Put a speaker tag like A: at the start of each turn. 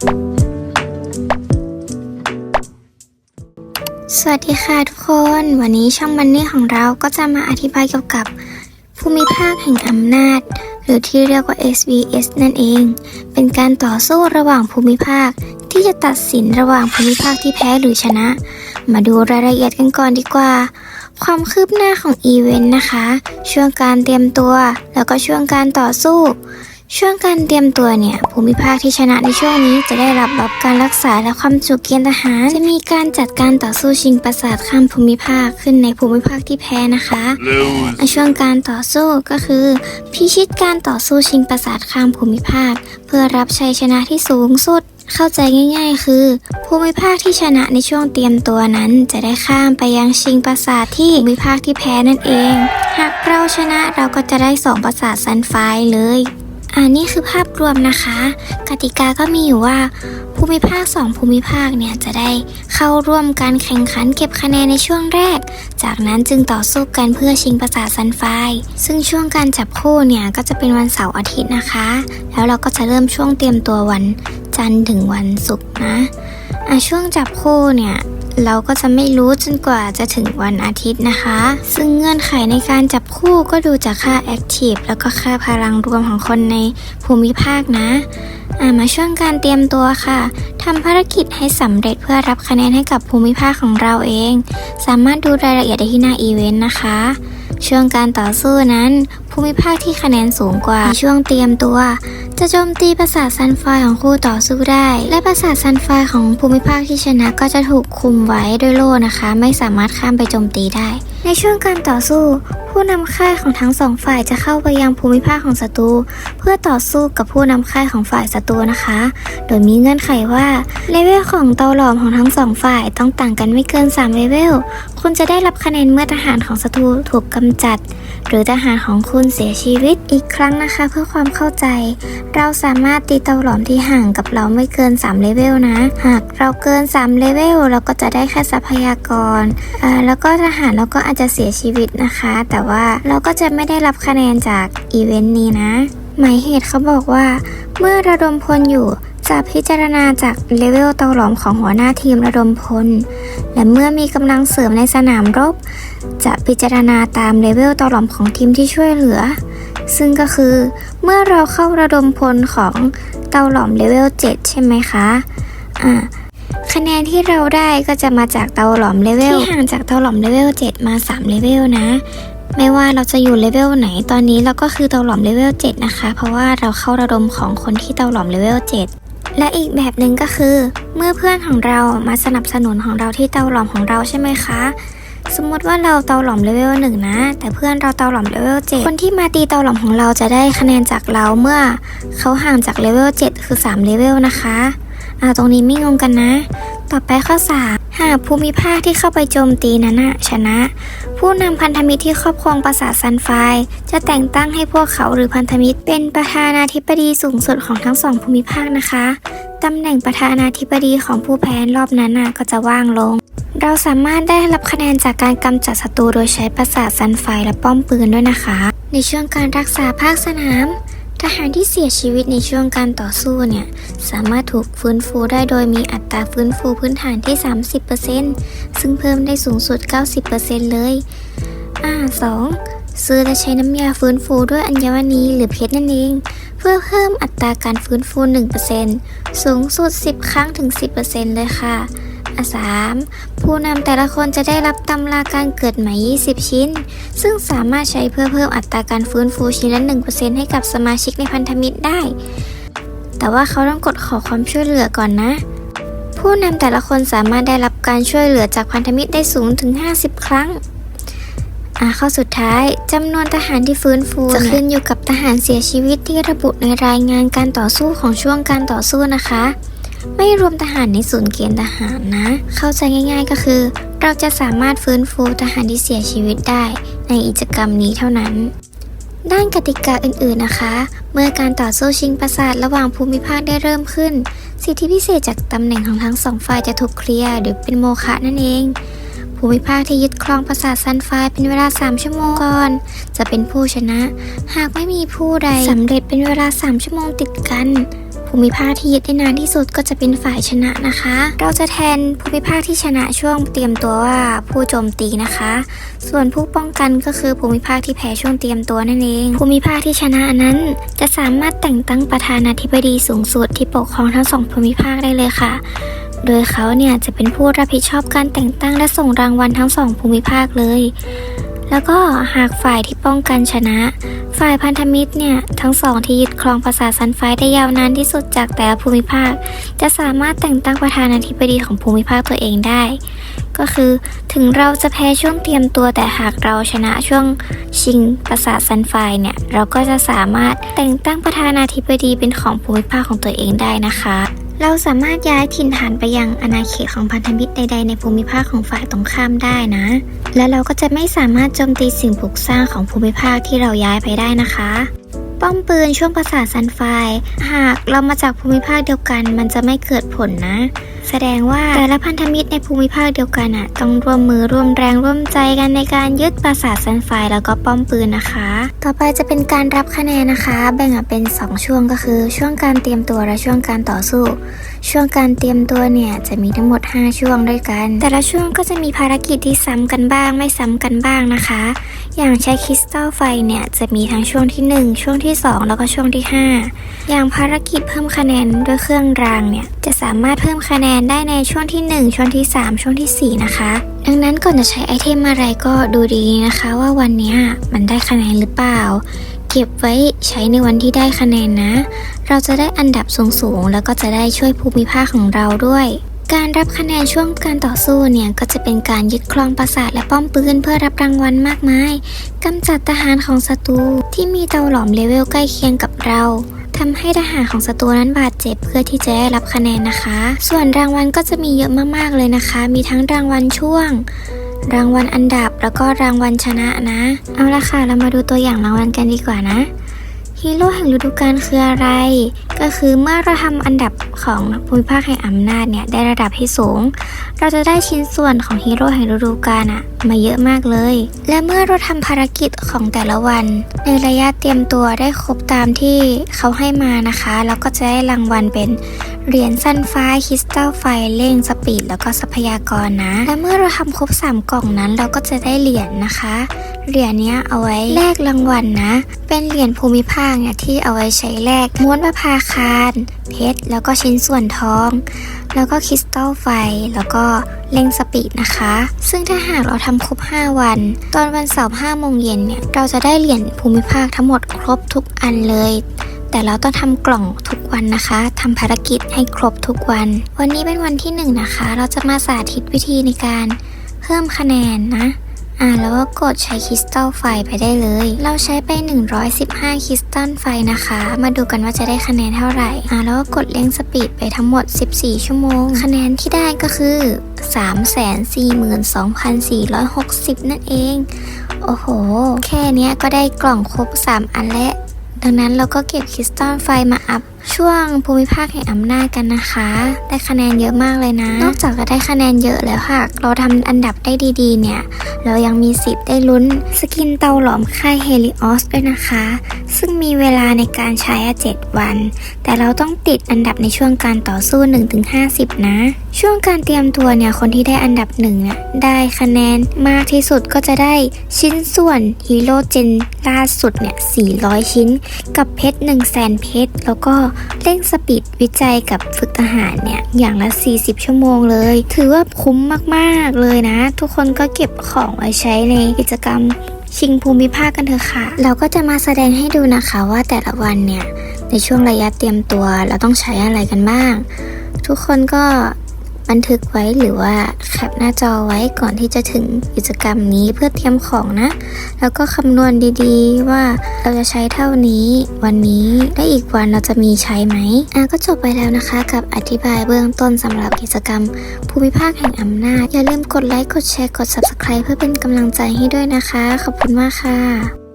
A: สวัสดีค่ะทุกคน วันนี้ช่องมันนี่ของเราก็จะมาอธิบายเกี่ยวกับภูมิภาคแห่งอำนาจ หรือที่เรียกว่า SVS นั่นเอง เป็นการต่อสู้ระหว่างภูมิภาคที่จะตัดสินระหว่างภูมิภาคที่แพ้หรือชนะ มาดูรายละเอียดกันก่อนดีกว่า ความคืบหน้าของอีเวนต์นะคะ ช่วงการเตรียมตัว แล้วก็ช่วงการต่อสู้ ช่วงการเตรียมตัวเนี่ยภูมิภาคที่ชนะในช่วงนี้จะได้รับรับการรักษาและความจุเกณฑ์ทหาร จะมีการจัดการต่อสู้ชิงปราสาทข้ามภูมิภาคขึ้นในภูมิภาคที่แพ้นะคะ
B: lose
A: ในช่วงการต่อสู้ก็คือ พิชิตการต่อสู้ชิงปราสาทข้ามภูมิภาค เพื่อรับชัยชนะที่สูงสุดเข้าใจง่ายๆ คือ ภูมิภาคที่ชนะในช่วงเตรียมตัวนั้น จะได้ข้ามไปยังชิงปราสาทที่ภูมิภาคที่แพ้นั่นเอง หากเราชนะเราก็จะได้สองปราสาทซันไฟร์เลย อ่านี่คือภาพรวมนะคะ กติกาก็มีอยู่ว่า ภูมิภาค 2 ภูมิภาคเนี่ยจะได้เข้าร่วมการแข่งขันเก็บคะแนนในช่วงแรก จากนั้นจึงต่อสู้กันเพื่อชิงประสาทซันไฟ ซึ่งช่วงการจับคู่เนี่ยก็จะเป็นวันเสาร์อาทิตย์นะคะ แล้วเราก็จะเริ่มช่วงเตรียมตัววันจันทร์ถึงวันศุกร์นะอะช่วงจับคู่เนี่ย เราก็จะไม่รู้จนกว่าจะถึงวันอาทิตย์นะคะ ซึ่งเงื่อนไขในการจับคู่ก็ดูจากค่าแอคทีฟแล้วก็ค่าพลังรวมของคนในภูมิภาคนะามาช่วงการเตรียมตัวค่ะทำภารกิจให้สำเร็จเพื่อรับคะแนนให้กับภูมิภาคของเราเอง สามารถดูรายละเอียดได้ที่หน้าอีเวนต์นะคะ ช่วงการต่อสู้นั้น ภูมิภาคที่คะแนนสูงกว่าในช่วงเตรียมตัว จะโจมตีปราสาทซันไฟของคู่ต่อสู้ได้ และปราสาทซันไฟของภูมิภาคที่ชนะก็จะถูกคุมไว้ด้วยโล่นะคะ ไม่สามารถข้ามไปโจมตีได้ ในช่วงการต่อสู้ ผู้นำค่ายของทั้งสองฝ่ายจะเข้าไปยังภูมิภาคของศัตรูเพื่อต่อสู้กับผู้นำค่ายของฝ่ายศัตรูนะคะ โดยมีเงื่อนไขว่าเลเวลของเตาหลอมของทั้งสองฝ่ายต้องต่างกันไม่เกิน3เลเวลคุณจะได้รับคะแนนเมื่อทหารของศัตรูถูกกำจัด หรือทหารของคุณเสียชีวิตอีกครั้งนะคะ เพื่อความเข้าใจ เราสามารถตีเตาหลอมที่ห่างกับเราไม่เกิน3เลเวลนะ หากเราเกิน3เลเวลเราก็จะได้แค่ทรัพยากรแล้วก็ทหารเราก็อาจจะเสียชีวิตนะคะ แต่ว่าเราก็จะไม่ได้รับคะแนนจากอีเวนต์นี้นะ หมายเหตุเขาบอกว่า เมื่อระดมพลอยู่จะพิจารณาจากเลเวลเตาหลอมของหัวหน้าทีมระดมพล และเมื่อมีกำลังเสริมในสนามรบ จะพิจารณาตามเลเวลเตาหลอมของทีมที่ช่วยเหลือ ซึ่งก็คือ เมื่อเราเข้าระดมพลของเตาหลอมเลเวล 7 ใช่ไหมคะ อ่า คะแนนที่เราได้ก็จะมาจากเตาหลอมเลเวลที่ห่างจากเตาหลอมเลเวล7มา3เลเวลนะ ไม่ว่าเราจะอยู่เลเวลไหนตอนนี้เราก็คือเตาหลอมเลเวล7นะคะ เพราะว่าเราเข้าระดมของคนที่เตาหลอมเลเวล7และอีกแบบหนึ่งก็คือ เมื่อเพื่อนของเรามาสนับสนุนของเราที่เตาหลอมของเราใช่ไหมคะ สมมติว่าเราเตาหลอมเลเวลหนึ่งนะ แต่เพื่อนเราเตาหลอมเลเวลเจ็ดคนที่มาตีเตาหลอมของเราจะได้คะแนนจากเราเมื่อเขาห่างจากเลเวล7คือ3เลเวลนะคะ อ่าตรงนี้ไม่งงกันนะ ต่อไปข้อ 3 หากภูมิภาคที่เข้าไปโจมตีนั้นนะชนะ ผู้นำพันธมิตรที่ครอบครองปราสาทซันไฟ จะแต่งตั้งให้พวกเขาหรือพันธมิตร เป็นประธานาธิบดีสูงสุดของทั้งสองภูมิภาคนะคะตำแหน่งประธานาธิบดีของผู้แพ้รอบนั้นก็จะว่างลง เราสามารถได้รับคะแนนจากการกำจัดศัตรูโดยใช้ประสาทซันไฟและป้อมปืนด้วยนะคะ ในช่วงการรักษาภาคสนาม ทหารที่เสียชีวิตในช่วงการต่อสู้เนี่ย สามารถถูกฟื้นฟูได้โดยมีอัตราฟื้นฟูพื้นฐานที่ 30%ซึ่งเพิ่มได้สูงสุด 90%เลย อ่า 2. ซื้อและใช้น้ำยาฟื้นฟูด้วยอัญมณีหรือเพชรนั่นเอง เพื่อเพิ่มอัตราการฟื้นฟู 1%สูงสุด 10 ครั้งถึง 10%เลยค่ะอะ 3. ผู้นำแต่ละคนจะได้รับตำราการเกิดใหม่ 20 ชิ้น ซึ่งสามารถใช้เพื่อเพิ่มอัตราการฟื้นฟูชิ้นละ1%ให้กับสมาชิกในพันธมิตรได้ แต่ว่าเขาต้องกดขอความช่วยเหลือก่อนนะ ผู้นำแต่ละคนสามารถได้รับการช่วยเหลือจากพันธมิตรได้สูงถึง 50 ครั้งอ่าข้อสุดท้ายจำนวนทหารที่ฟื้นฟูจะขึ้นอยู่กับทหารเสียชีวิตที่ระบุในรายงานการต่อสู้ของช่วงการต่อสู้นะคะ ไม่รวมทหารในศูนย์เกณฑ์ทหารนะ เข้าใจง่ายๆก็คือ เราจะสามารถฟื้นฟูทหารที่เสียชีวิตได้ในกิจกรรมนี้เท่านั้น ด้านกติกาอื่นๆนะคะ เมื่อการต่อสู้ชิงปราสาทระหว่างภูมิภาคได้เริ่มขึ้น สิทธิพิเศษจากตำแหน่งของทั้งสองฝ่ายจะถูกเคลียร์หรือเป็นโมฆะนั่นเองภูมิภาคที่ยึดครองปราสาทซันไฟเป็นเวลา 3 ชั่วโมงก่อน จะเป็นผู้ชนะ หากไม่มีผู้ใดสำเร็จเป็นเวลา 3 ชั่วโมงติดกัน ภูมิภาคที่ยึดได้นานที่สุดก็จะเป็นฝ่ายชนะนะคะ เราจะแทนภูมิภาคที่ชนะช่วงเตรียมตัวว่าผู้โจมตีนะคะ ส่วนผู้ป้องกันก็คือภูมิภาคที่แพ้ช่วงเตรียมตัวนั่นเอง ภูมิภาคที่ชนะนั้น จะสามารถแต่งตั้งประธานาธิบดีสูงสุดที่ปกครองทั้งสองภูมิภาคได้เลยค่ะโดยเขาเนี่ยจะเป็นผู้รับผิดชอบการแต่งตั้งและส่งรางวัลทั้งสองภูมิภาคเลย แล้วก็หากฝ่ายที่ป้องกันชนะ ฝ่ายพันธมิตรเนี่ย ทั้งสองที่ยึดครองปราสาทซันไฟได้ยาวนานที่สุดจากแต่ละภูมิภาค จะสามารถแต่งตั้งประธานาธิบดีของภูมิภาคตัวเองได้ ก็คือถึงเราจะแพ้ช่วงเตรียมตัวแต่หากเราชนะช่วงชิงปราสาทซันไฟเนี่ย เราก็จะสามารถแต่งตั้งประธานาธิบดีเป็นของภูมิภาคของตัวเองได้นะคะ เราสามารถย้ายถิ่นฐานไปยังอาณาเขตของพันธมิตรใดๆในภูมิภาคของฝ่ายตรงข้ามได้นะ และเราก็จะไม่สามารถโจมตีสิ่งปลูกสร้างของภูมิภาคที่เราย้ายไปได้นะคะ ป้อมปืนช่วงปราสาทซันไฟ หากเรามาจากภูมิภาคเดียวกัน มันจะไม่เกิดผลนะ แสดงว่าแต่ละพันธมิตรในภูมิภาคเดียวกันอะต้องร่วมมือร่วมแรงร่วมใจกันในการยึดปราสาทซันไฟแล้วก็ป้อมปืนนะคะ ต่อไปจะเป็นการรับคะแนนนะคะ แบ่งออกเป็น 2 ช่วงก็คือ ช่วงการเตรียมตัวและช่วงการต่อสู้ ช่วงการเตรียมตัวเนี่ยจะมีทั้งหมด 5 ช่วงด้วยกัน แต่ละช่วงก็จะมีภารกิจที่ซ้ำกันบ้างไม่ซ้ำกันบ้างนะคะ อย่างใช้คริสตัลไฟเนี่ยจะมีทั้งช่วงที่ 1 ช่วงที่ 2 แล้วก็ช่วงที่ 5 อย่างภารกิจเพิ่มคะแนนด้วยเครื่องรางเนี่ยจะสามารถเพิ่มคะแนนได้ในช่วงที่ 1 ช่วงที่ 3 ช่วงทีสี่ 4 นะคะ ดังนั้นก่อนจะใช้ไอเทมอะไรก็ดูดีนะคะว่าวันนี้มันได้คะแนนหรือเปล่า เก็บไว้ใช้ในวันที่ได้คะแนนนะ เราจะได้อันดับสูงๆ แล้วก็จะได้ช่วยภูมิภาคของเราด้วยการรับคะแนนช่วงการต่อสู้เนี่ยก็จะเป็นการยึดครองปราสาทและป้อมปืนเพื่อรับรางวัลมากมายกำจัดทหารของศัตรูที่มีเตาหลอมเลเวลใกล้เคียงกับเรา ทำให้ทหารของศัตรูนั้นบาดเจ็บเพื่อที่จะได้รับคะแนนนะคะ ส่วนรางวัลก็จะมีเยอะมากๆเลยนะคะ มีทั้งรางวัลช่วง รางวัลอันดับแล้วก็รางวัลชนะนะ เอาละค่ะ เรามาดูตัวอย่างรางวัลกันดีกว่านะฮีโร่แห่งฤดูกาลคืออะไร ก็คือเมื่อเราทำอันดับของภูมิภาคแห่งอำนาจเนี่ยได้ระดับที่สูง เราจะได้ชิ้นส่วนของฮีโร่แห่งฤดูกาลอะมาเยอะมากเลย และเมื่อเราทำภารกิจของแต่ละวัน ในระยะเตรียมตัวได้ครบตามที่เขาให้มานะคะเราก็จะได้รางวัลเป็นเหรียญสั้นฟ้าคริสตัลไฟเร่งสปีดแล้วก็ทรัพยากรนะ และเมื่อเราทำครบ 3 กล่องนั้น เราก็จะได้เหรียญนะคะ เหรียญนี้เอาไว้แลกรางวัลนะ เป็นเหรียญภูมิภาคเนี่ยที่เอาไว้ใช้แลกม้วนประภาคาร เพชร แล้วก็ชิ้นส่วนทอง แล้วก็คริสตัลไฟ แล้วก็เร่งสปีดนะคะ ซึ่งถ้าหากเราทำครบ 5 วัน ตอนวันเสาร์5โมงเย็นเนี่ย เราจะได้เหรียญภูมิภาคทั้งหมดครบทุกอันเลยแต่เราต้องทำกล่องทุกวันนะคะทำภารกิจให้ครบทุกวัน วันนี้เป็นวันที่หนึ่งนะคะ เราจะมาสาธิตวิธีในการเพิ่มคะแนนนะ อ่าแล้วก็กดใช้คริสตัลไฟไปได้เลย เราใช้ไป 115 คริสตัลไฟนะคะ มาดูกันว่าจะได้คะแนนเท่าไหร่อ่าแล้วก็กดเร่งสปีดไปทั้งหมด 14 ชั่วโมง คะแนนที่ได้ก็คือ 342,460 นั่นเอง โอ้โห แค่เนี้ยก็ได้กล่องครบ 3 อันแล้วดังนั้นเราก็เก็บคริสตัลไฟมาอัพ ช่วงภูมิภาคแห่งอำนาจกันนะคะ ได้คะแนนเยอะมากเลยนะ นอกจากจะได้คะแนนเยอะแล้วค่ะ เราทำอันดับได้ดีๆเนี่ย เรายังมีสิทธิ์ได้ลุ้นสกินเตาหลอมค่ายเฮลิออสด้วยนะคะ ซึ่งมีเวลาในการใช้อะ7วัน แต่เราต้องติดอันดับในช่วงการต่อสู้ 1-50 นะ ช่วงการเตรียมตัวเนี่ย คนที่ได้อันดับหนึ่งเนี่ยได้คะแนนมากที่สุดก็จะได้ชิ้นส่วนฮีโร่เจนล่าสุดเนี่ย 400 ชิ้น กับเพชร1 0 0 0 0แสนเพชร แล้วก็เร่งสปีดวิจัยกับฝึกทหารเนี่ย อย่างละ 40 ชั่วโมงเลย ถือว่าคุ้มมาก ๆ เลยนะ ทุกคนก็เก็บของไว้ใช้ในกิจกรรม ชิงภูมิภาคกันเถอะค่ะ เราก็จะมาแสดงให้ดูนะคะว่าแต่ละวันเนี่ย ในช่วงระยะเตรียมตัวเราต้องใช้อะไรกันบ้าง ทุกคนก็ บันทึกไว้หรือว่าแคปหน้าจอไว้ก่อนที่จะถึงกิจกรรมนี้เพื่อเตรียมของนะ แล้วก็คำนวณดีๆ ว่าเราจะใช้เท่านี้ วันนี้และอีกวันเราจะมีใช้ไหมอะก็จบไปแล้วนะคะ กับอธิบายเบื้องต้นสำหรับกิจกรรม ภูมิภาคแห่งอำนาจ อย่าลืมกดไลค์กดแชร์กด subscribe เพื่อเป็นกำลังใจให้ด้วยนะคะ ขอบคุณมากค่ะ